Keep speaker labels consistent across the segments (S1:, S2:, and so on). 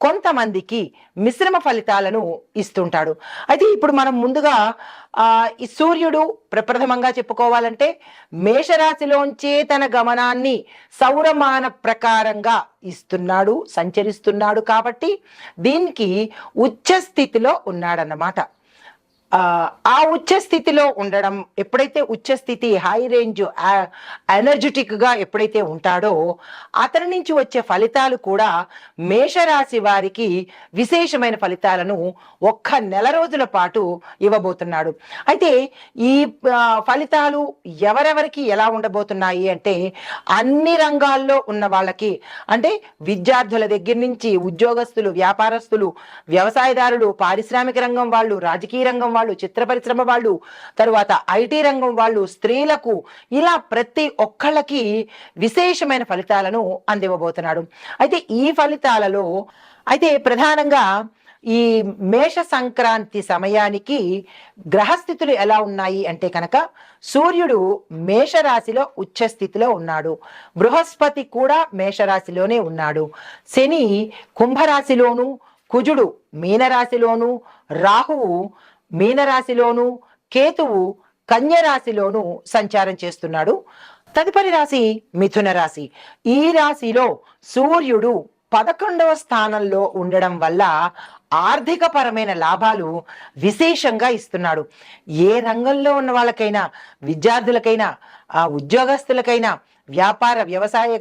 S1: కొంతమందికి మిశ్రమ ఫలితాలను ఇస్తుంటాడు. అయితే ఇప్పుడు మనం ముందుగా ఈ సూర్యుడు ప్రప్రథమంగా చెప్పుకోవాలంటే మేషరాశిలోంచే తన గమనాన్ని సౌరమాన ప్రకారంగా ఇస్తున్నాడు సంచరిస్తున్నాడు కాబట్టి దీనికి ఉచ్చ స్థితిలో ఉన్నాడన్నమాట. ఆ ఉచ్చ స్థితిలో ఉండడం ఎప్పుడైతే ఉచ్చ స్థితి హై రేంజ్ ఎనర్జెటిక్గా ఎప్పుడైతే ఉంటాడో అతని నుంచి వచ్చే ఫలితాలు కూడా మేషరాశి వారికి విశేషమైన ఫలితాలను ఒక్క నెల రోజుల పాటు ఇవ్వబోతున్నాడు. అయితే ఈ ఫలితాలు ఎవరెవరికి ఎలా ఉండబోతున్నాయి అంటే అన్ని రంగాల్లో ఉన్న వాళ్ళకి అంటే విద్యార్థుల దగ్గర నుంచి ఉద్యోగస్తులు వ్యాపారస్తులు వ్యవసాయదారులు పారిశ్రామిక రంగం వాళ్ళు రాజకీయ రంగం వాళ్ళు చిత్ర పరిశ్రమ వాళ్ళు తరువాత ఐటీ రంగం వాళ్ళు స్త్రీలకు ఇలా ప్రతి ఒక్కళ్ళకి విశేషమైన ఫలితాలను అందివ్వబోతున్నాడు. అయితే ఈ ఫలితాలలో అయితే ప్రధానంగా ఈ మేష సంక్రాంతి సమయానికి గ్రహస్థితులు ఎలా ఉన్నాయి అంటే కనుక సూర్యుడు మేషరాశిలో ఉచ్చస్థితిలో ఉన్నాడు. బృహస్పతి కూడా మేషరాశిలోనే ఉన్నాడు. శని కుంభరాశిలోను కుజుడు మీనరాశిలోను రాహువు మీనరాశిలోను కేతువు కన్యరాశిలోను సంచారం చేస్తున్నాడు. తదుపరి రాశి మిథున రాశి. ఈ రాశిలో సూర్యుడు పదకొండవ స్థానంలో ఉండడం వల్ల ఆర్థిక పరమైన లాభాలు విశేషంగా ఇస్తున్నాడు. ఏ రంగంలో ఉన్న వాళ్ళకైనా విద్యార్థులకైనా ఆ ఉద్యోగస్తులకైనా వ్యాపార వ్యవసాయ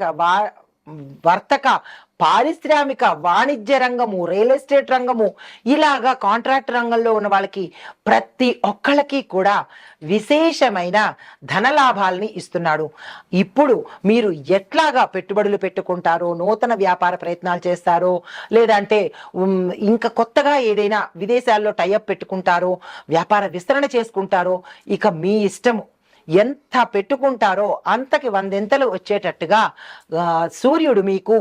S1: వర్తక పారిశ్రామిక వాణిజ్య రంగము రియల్ ఎస్టేట్ రంగము ఇలాగా కాంట్రాక్ట్ రంగంలో ఉన్న వాళ్ళకి ప్రతి ఒక్కళ్ళకి కూడా విశేషమైన ధనలాభాల్ని ఇస్తున్నాడు. ఇప్పుడు మీరు ఎట్లాగా పెట్టుబడులు పెట్టుకుంటారో నూతన వ్యాపార ప్రయత్నాలు చేస్తారో లేదంటే ఇంకా కొత్తగా ఏదైనా విదేశాల్లో టైఅప్ పెట్టుకుంటారో వ్యాపార విస్తరణ చేసుకుంటారో ఇక మీ ఇష్టము ఎంత పెట్టుకుంటారో అంతకి వందెంతలు వచ్చేటట్టుగా సూర్యుడు మీకు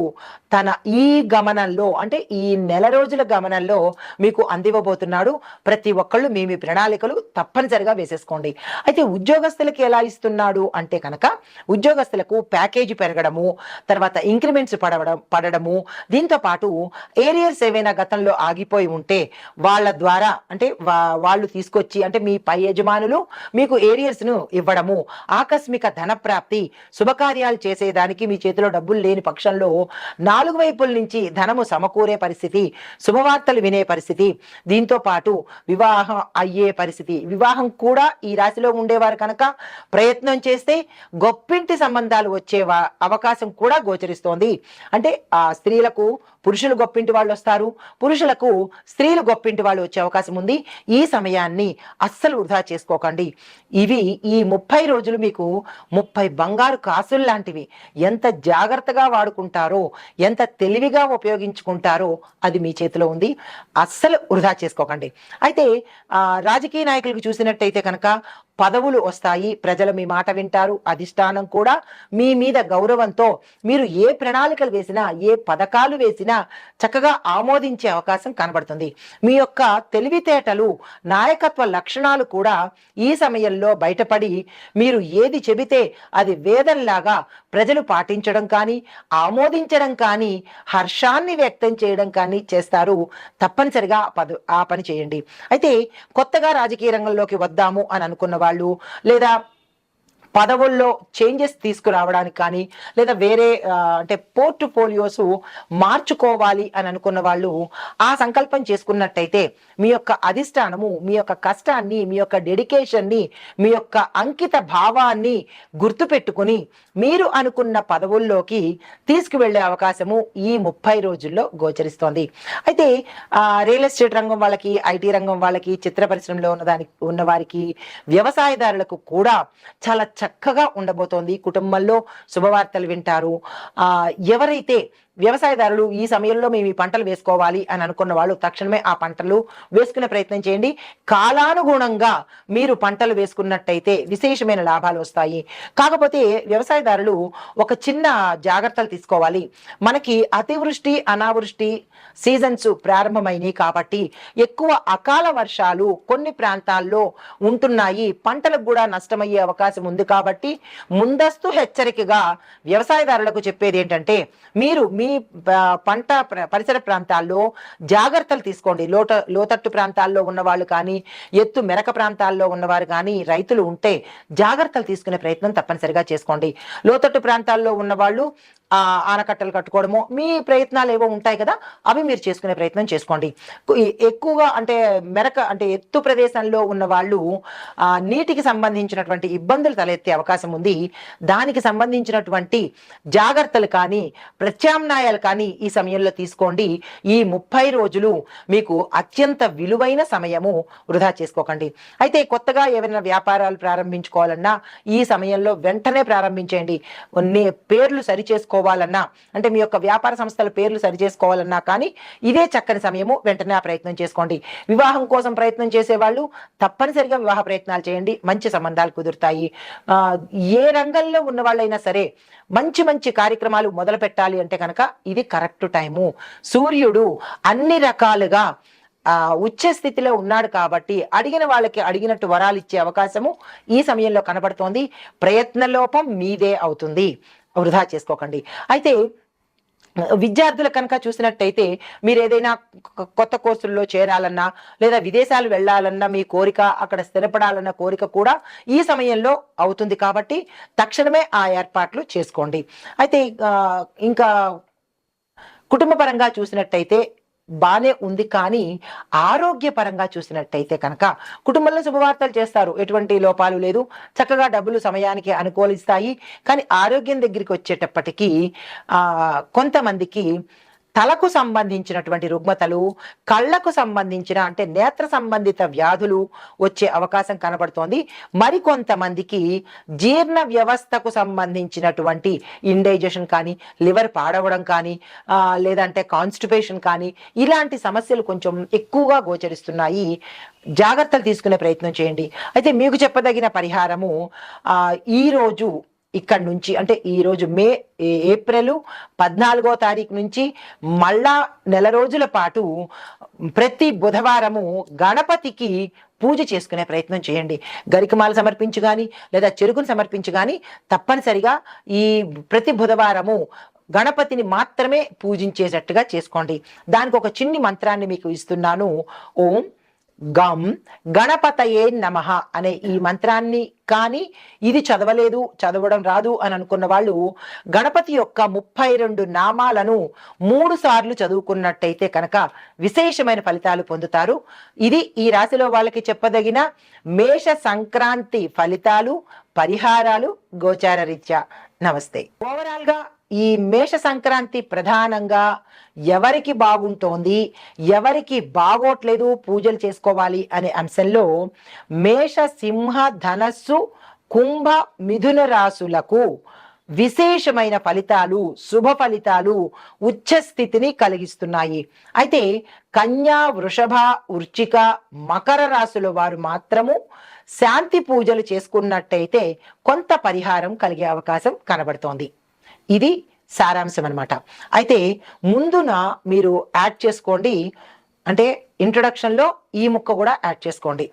S1: తన ఈ గమనంలో అంటే ఈ నెల రోజుల గమనంలో మీకు అందివ్వబోతున్నాడు. ప్రతి ఒక్కళ్ళు మీ మీ ప్రణాళికలు తప్పనిసరిగా వేసేసుకోండి. అయితే ఉద్యోగస్తులకి ఎలా ఇస్తున్నాడు అంటే కనుక ఉద్యోగస్తులకు ప్యాకేజీ పెరగడము తర్వాత ఇంక్రిమెంట్స్ పడవడం పడడము దీంతో పాటు ఏరియర్స్ ఏవైనా గతంలో ఆగిపోయి ఉంటే వాళ్ళ ద్వారా అంటే వా- వాళ్ళు తీసుకొచ్చి అంటే మీ పై యజమానులు మీకు ఏరియర్స్ను ఇవ్వడము ఆకస్మిక ధన ప్రాప్తి శుభకార్యాలు చేసేదానికి మీ చేతిలో డబ్బులు లేని పక్షంలో నాలుగు వైపుల నుంచి ధనము సమకూరే పరిస్థితి శుభవార్తలు వినే పరిస్థితి దీంతో పాటు వివాహం అయ్యే పరిస్థితి. వివాహం కూడా ఈ రాశిలో ఉండేవారు కనుక ప్రయత్నం చేస్తే గొప్పింటి సంబంధాలు వచ్చే అవకాశం కూడా గోచరిస్తోంది. అంటే ఆ స్త్రీలకు పురుషులు గొప్పింటి వాళ్ళు వస్తారు. పురుషులకు స్త్రీలు గొప్పింటి వాళ్ళు వచ్చే అవకాశం ఉంది. ఈ సమయాన్ని అస్సలు వృధా చేసుకోకండి. ఇవి ఈ ముప్పై రోజులు మీకు ముప్పై బంగారు కాసులు లాంటివి. ఎంత జాగ్రత్తగా వాడుకుంటారో ఎంత తెలివిగా ఉపయోగించుకుంటారో అది మీ చేతిలో ఉంది. అస్సలు వృధా చేసుకోకండి. అయితే రాజకీయ నాయకులకు చూసినట్టయితే కనుక పదవులు వస్తాయి. ప్రజలు మీ మాట వింటారు. అధిష్టానం కూడా మీ మీద గౌరవంతో మీరు ఏ ప్రణాళికలు వేసినా ఏ పథకాలు వేసినా చక్కగా ఆమోదించే అవకాశం కనబడుతుంది. మీ యొక్క తెలివితేటలు నాయకత్వ లక్షణాలు కూడా ఈ సమయంలో బయటపడి మీరు ఏది చెబితే అది వేదంలాగా ప్రజలు పాటించడం కానీ ఆమోదించడం కానీ హర్షాన్ని వ్యక్తం చేయడం కానీ చేస్తారు. తప్పనిసరిగా ఆ ఆ పని చేయండి. అయితే కొత్తగా రాజకీయ రంగంలోకి వద్దాము అని అనుకున్న వాళ్ళు లేదా పదవుల్లో చేంజెస్ తీసుకురావడానికి కానీ లేదా వేరే అంటే అంటే పోర్ట్ఫోలియోస్ మార్చుకోవాలి అని అనుకున్న వాళ్ళు ఆ సంకల్పం చేసుకున్నట్టయితే మీ యొక్క అధిష్టానము మీ యొక్క కష్టాన్ని మీ యొక్క డెడికేషన్ని మీ యొక్క అంకిత భావాన్ని గుర్తుపెట్టుకుని మీరు అనుకున్న పదవుల్లోకి తీసుకువెళ్ళే అవకాశము ఈ ముప్పై రోజుల్లో గోచరిస్తోంది. అయితే రియల్ ఎస్టేట్ రంగం వాళ్ళకి ఐటీ రంగం వాళ్ళకి చిత్ర పరిశ్రమలో ఉన్న దానికి ఉన్న వారికి వ్యవసాయదారులకు కూడా చాలా చక్కగా ఉండబోతోంది. కుటుంబంలో శుభవార్తలు వింటారు. ఆ ఎవరైతే వ్యవసాయదారులు ఈ సమయంలో మేము ఈ పంటలు వేసుకోవాలి అని అనుకున్న వాళ్ళు తక్షణమే ఆ పంటలు వేసుకునే ప్రయత్నం చేయండి. కాలానుగుణంగా మీరు పంటలు వేసుకున్నట్టయితే విశేషమైన లాభాలు వస్తాయి. కాకపోతే వ్యవసాయదారులు ఒక చిన్న జాగ్రత్తలు తీసుకోవాలి. మనకి అతివృష్టి అనావృష్టి సీజన్స్ ప్రారంభమైనవి కాబట్టి ఎక్కువ అకాల వర్షాలు కొన్ని ప్రాంతాల్లో ఉంటున్నాయి. పంటలకు కూడా నష్టమయ్యే అవకాశం ఉంది కాబట్టి ముందస్తు హెచ్చరికగా వ్యవసాయదారులకు చెప్పేది ఏంటంటే మీరు మీ మీ పంట పరిసర ప్రాంతాల్లో జాగ్రత్తలు తీసుకోండి. లోట లోతట్టు ప్రాంతాల్లో ఉన్నవాళ్ళు కానీ ఎత్తు మెరక ప్రాంతాల్లో ఉన్నవారు కానీ రైతులు ఉంటే జాగ్రత్తలు తీసుకునే ప్రయత్నం తప్పనిసరిగా చేసుకోండి. లోతట్టు ప్రాంతాల్లో ఉన్నవాళ్ళు ఆనకట్టలు కట్టుకోవడము మీ ప్రయత్నాలు ఏవో ఉంటాయి కదా అవి మీరు చేసుకునే ప్రయత్నం చేసుకోండి. ఎక్కువగా అంటే మెరక అంటే ఎత్తు ప్రదేశంలో ఉన్న వాళ్ళు ఆ నీటికి సంబంధించినటువంటి ఇబ్బందులు తలెత్తే అవకాశం ఉంది. దానికి సంబంధించినటువంటి జాగ్రత్తలు కానీ ప్రత్యామ్నాయాలు కానీ ఈ సమయంలో తీసుకోండి. ఈ ముప్పై రోజులు మీకు అత్యంత విలువైన సమయము వృధా చేసుకోకండి. అయితే కొత్తగా ఏమైనా వ్యాపారాలు ప్రారంభించుకోవాలన్నా ఈ సమయంలో వెంటనే ప్రారంభించేయండి. కొన్ని పేర్లు సరి చేసుకోవాలన్నా అంటే మీ యొక్క వ్యాపార సంస్థల పేర్లు సరి చేసుకోవాలన్నా కానీ ఇదే చక్కని సమయము వెంటనే ఆ ప్రయత్నం చేసుకోండి. వివాహం కోసం ప్రయత్నం చేసేవాళ్ళు తప్పనిసరిగా వివాహ ప్రయత్నాలు చేయండి. మంచి సంబంధాలు కుదురుతాయి. ఏ రంగంలో ఉన్న వాళ్ళైనా సరే మంచి మంచి కార్యక్రమాలు మొదలు పెట్టాలి అంటే కనుక ఇది కరెక్ట్ టైము. సూర్యుడు అన్ని రకాలుగా ఆ ఉచ్చ స్థితిలో ఉన్నాడు కాబట్టి అడిగిన వాళ్ళకి అడిగినట్టు వరాలు ఇచ్చే అవకాశము ఈ సమయంలో కనబడుతోంది. ప్రయత్న లోపం మీదే అవుతుంది. వృధా చేసుకోకండి. అయితే విద్యార్థులు కనుక చూసినట్టయితే మీరు ఏదైనా కొత్త కోర్సుల్లో చేరాలన్నా లేదా విదేశాలు వెళ్ళాలన్నా మీ కోరిక అక్కడ స్థిరపడాలన్న కోరిక కూడా ఈ సమయంలో అవుతుంది కాబట్టి తక్షణమే ఆ ఏర్పాట్లు చేసుకోండి. అయితే ఇంకా కుటుంబ పరంగా చూసినట్టయితే బానే ఉంది కానీ ఆరోగ్యపరంగా చూసినట్టయితే కనుక కుటుంబంలో శుభవార్తలు చేస్తారు. ఎటువంటి లోపాలు లేదు. చక్కగా డబ్బులు సమయానికి అనుకూలిస్తాయి. కానీ ఆరోగ్యం దగ్గరికి వచ్చేటప్పటికీ కొంతమందికి తలకు సంబంధించినటువంటి రుగ్మతలు కళ్ళకు సంబంధించిన అంటే నేత్ర సంబంధిత వ్యాధులు వచ్చే అవకాశం కనబడుతోంది. మరికొంతమందికి జీర్ణ వ్యవస్థకు సంబంధించినటువంటి ఇండైజెషన్ కానీ లివర్ పాడవడం కానీ లేదంటే కాన్స్టిపేషన్ కానీ ఇలాంటి సమస్యలు కొంచెం ఎక్కువగా గోచరిస్తున్నాయి. జాగ్రత్తలు తీసుకునే ప్రయత్నం చేయండి. అయితే మీకు చెప్పదగిన పరిహారము ఈరోజు ఈ రోజు ఇక్కడ నుంచి అంటే ఈరోజు మే ఏప్రిల్ పద్నాలుగో తారీఖు నుంచి మళ్ళా నెల రోజుల పాటు ప్రతి బుధవారము గణపతికి పూజ చేసుకునే ప్రయత్నం చేయండి. గరికమాల సమర్పించు కానీ లేదా చెరుకును సమర్పించు కానీ తప్పనిసరిగా ఈ ప్రతి బుధవారము గణపతిని మాత్రమే పూజించేటట్టుగా చేసుకోండి. దానికి ఒక చిన్ని మంత్రాన్ని మీకు ఇస్తున్నాను. ఓం గం గణపతయే నమః అనే ఈ మంత్రాన్ని కానీ ఇది చదవలేదు చదవడం రాదు అని అనుకున్న వాళ్ళు గణపతి యొక్క ముప్పై రెండు నామాలను మూడు సార్లు చదువుకున్నట్టయితే కనుక విశేషమైన ఫలితాలు పొందుతారు. ఇది ఈ రాశిలో వాళ్ళకి చెప్పదగిన మేష సంక్రాంతి ఫలితాలు పరిహారాలు గోచార రీత్యా. నమస్తే. ఓవరాల్గా ఈ మేష సంక్రాంతి ప్రధానంగా ఎవరికి బాగుంటోంది ఎవరికి బాగోట్లేదు పూజలు చేసుకోవాలి అనే అంశంలో మేష సింహ ధనస్సు కుంభ మిథున రాశులకు విశేషమైన ఫలితాలు శుభ ఫలితాలు ఉచ్చస్థితిని కలిగిస్తున్నాయి. అయితే కన్యా వృషభ ఉర్చిక మకర రాశుల వారు మాత్రము శాంతి పూజలు చేసుకున్నట్టయితే కొంత పరిహారం కలిగే అవకాశం కనబడుతోంది. ఇది సారాంశం అనమాట అయితే ముందున మీరు యాడ్ చేసుకోండి. అంటే ఇంట్రొడక్షన్లో ఈ ముక్క కూడా యాడ్ చేసుకోండి.